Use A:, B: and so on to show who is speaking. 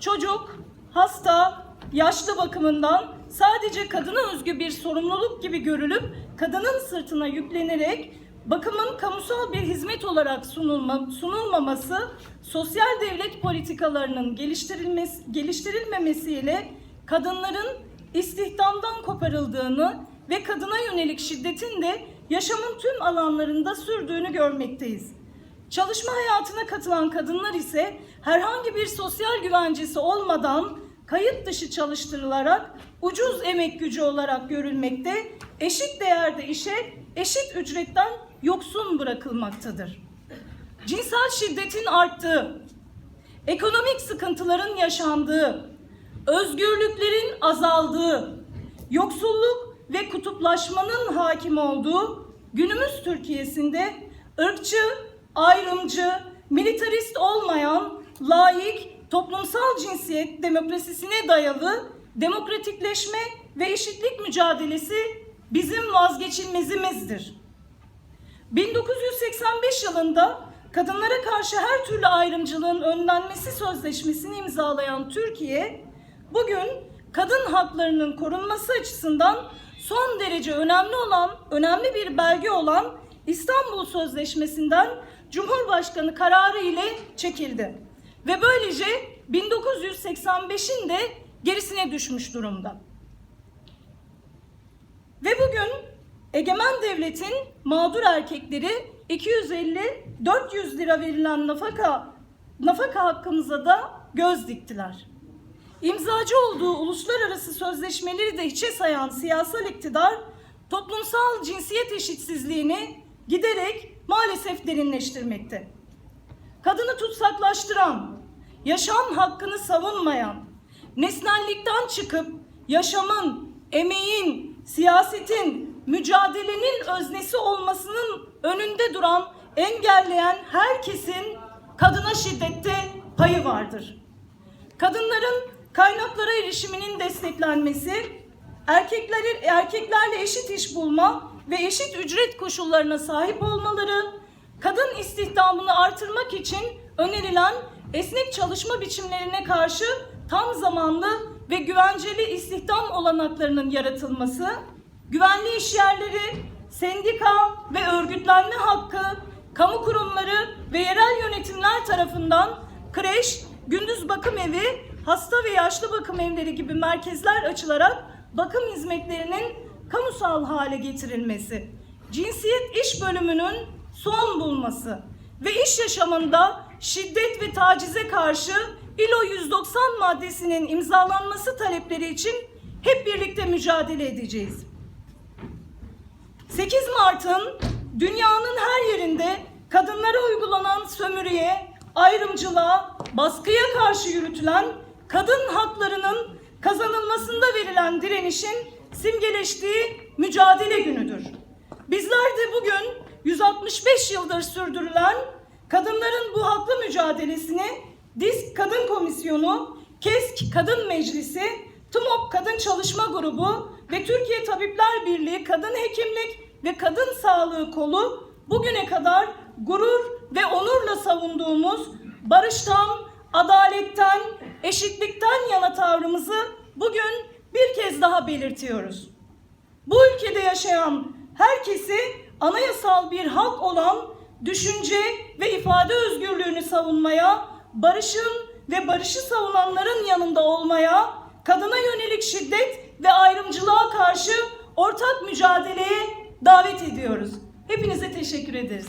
A: çocuk, hasta, yaşlı bakımından sadece kadına özgü bir sorumluluk gibi görülüp kadının sırtına yüklenerek bakımın kamusal bir hizmet olarak sunulma, sunulmaması, sosyal devlet politikalarının geliştirilmesi, geliştirilmemesiyle kadınların istihdamdan koparıldığını ve kadına yönelik şiddetin de yaşamın tüm alanlarında sürdüğünü görmekteyiz. Çalışma hayatına katılan kadınlar ise herhangi bir sosyal güvencesi olmadan kayıt dışı çalıştırılarak ucuz emek gücü olarak görülmekte, eşit değerde işe eşit ücretten yoksun bırakılmaktadır. Cinsel şiddetin arttığı, ekonomik sıkıntıların yaşandığı, özgürlüklerin azaldığı, yoksulluk ve kutuplaşmanın hakim olduğu günümüz Türkiye'sinde ırkçı, ayrımcı, militarist olmayan, laik, toplumsal cinsiyet demokrasisine dayalı demokratikleşme ve eşitlik mücadelesi bizim vazgeçilmezimizdir. 1985 yılında kadınlara karşı her türlü ayrımcılığın önlenmesi sözleşmesini imzalayan Türkiye, bugün kadın haklarının korunması açısından son derece önemli olan, önemli bir belge olan İstanbul Sözleşmesi'nden Cumhurbaşkanı kararı ile çekildi. Ve böylece 1985'in de gerisine düşmüş durumda. Ve bugün egemen devletin mağdur erkekleri 250-400 lira verilen nafaka nafaka hakkımıza da göz diktiler. İmzacı olduğu uluslararası sözleşmeleri de hiçe sayan siyasal iktidar toplumsal cinsiyet eşitsizliğini giderek maalesef derinleştirmekte. Kadını tutsaklaştıran, yaşam hakkını savunmayan, nesnellikten çıkıp yaşamın, emeğin, siyasetin, mücadelenin öznesi olmasının önünde duran, engelleyen herkesin kadına şiddette payı vardır. Kadınların kaynaklara erişiminin desteklenmesi, erkekleri, erkeklerle eşit iş bulma ve eşit ücret koşullarına sahip olmaları, kadın istihdamını artırmak için önerilen esnek çalışma biçimlerine karşı tam zamanlı ve güvenceli istihdam olanaklarının yaratılması, güvenli iş yerleri, sendika ve örgütlenme hakkı, kamu kurumları ve yerel yönetimler tarafından kreş, gündüz bakım evi, hasta ve yaşlı bakım evleri gibi merkezler açılarak bakım hizmetlerinin kamusal hale getirilmesi, cinsiyet iş bölümünün son bulması ve iş yaşamında şiddet ve tacize karşı ILO 190 maddesinin imzalanması talepleri için hep birlikte mücadele edeceğiz. 8 Mart'ın dünyanın her yerinde kadınlara uygulanan sömürüye, ayrımcılığa, baskıya karşı yürütülen kadın haklarının kazanılmasında verilen direnişin simgeleştiği mücadele günüdür. Bizler de bugün 165 yıldır sürdürülen kadınların bu haklı mücadelesini DİSK Kadın Komisyonu, KESK Kadın Meclisi, TUMOP Kadın Çalışma Grubu ve Türkiye Tabipler Birliği Kadın Hekimlik ve Kadın Sağlığı Kolu bugüne kadar gurur ve onurla savunduğumuz barıştan, adaletten, eşitlikten yana tavrımızı bugün bir kez daha belirtiyoruz. Bu ülkede yaşayan herkesi anayasal bir hak olan düşünce ve ifade özgürlüğünü savunmaya, barışın ve barışı savunanların yanında olmaya, kadına yönelik şiddet ve ayrımcılığa karşı ortak mücadeleye davet ediyoruz. Hepinize teşekkür ederiz.